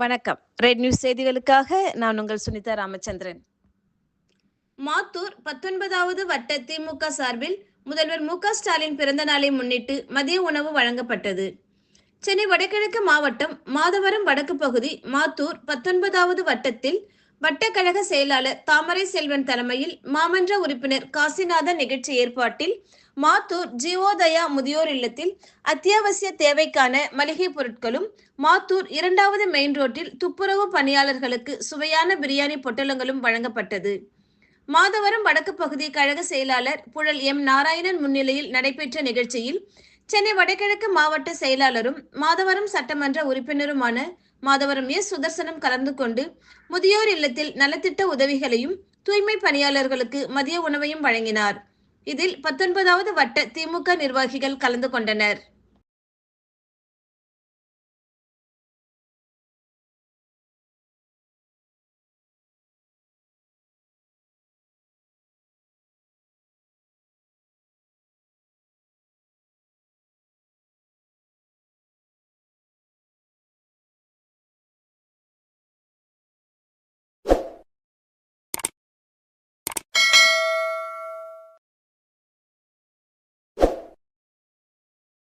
வணக்கம். Red news செய்திகளுக்காக நான் உங்கள் சுனிதா ராமச்சந்திரன். மாத்தூர் பத்தொன்பதாவது வட்ட திமுக சார்பில் முதல்வர் மு க ஸ்டாலின் பிறந்த நாளை முன்னிட்டு மதிய உணவு வழங்கப்பட்டது. சென்னை வடகிழக்கு மாவட்டம் மாதவரம் வடக்கு பகுதி மாத்தூர் பத்தொன்பதாவது வட்டத்தில் வட்டக்கழக செயலாளர் தாமரை செல்வன் தலைமையில் மாமன்ற உறுப்பினர் காசிநாதன் நிகழ்ச்சி ஏற்பாட்டில் மாத்தூர் ஜீவோதயா முதியோர் இல்லத்தில் அத்தியாவசிய தேவைக்கான மளிகை பொருட்களும் மாத்தூர் இரண்டாவது மெயின் ரோட்டில் துப்புரவு பணியாளர்களுக்கு சுவையான பிரியாணி பொட்டலங்களும் வழங்கப்பட்டது. மாதவரம் வடக்கு பகுதி கழக செயலாளர் புழல் எம் நாராயணன் முன்னிலையில் நடைபெற்ற நிகழ்ச்சியில் சென்னை வடகிழக்கு மாவட்ட செயலாளரும் மாதவரம் சட்டமன்ற உறுப்பினருமான மாதவரம் எஸ். சுதர்சனம் கலந்து கொண்டு முதியோர் இல்லத்தில் நலத்திட்ட உதவிகளையும் தூய்மை பணியாளர்களுக்கு மதிய உணவையும் வழங்கினார். இதில் பத்தொன்பதாவது வட்ட திமுக நிர்வாகிகள் கலந்து கொண்டனர்.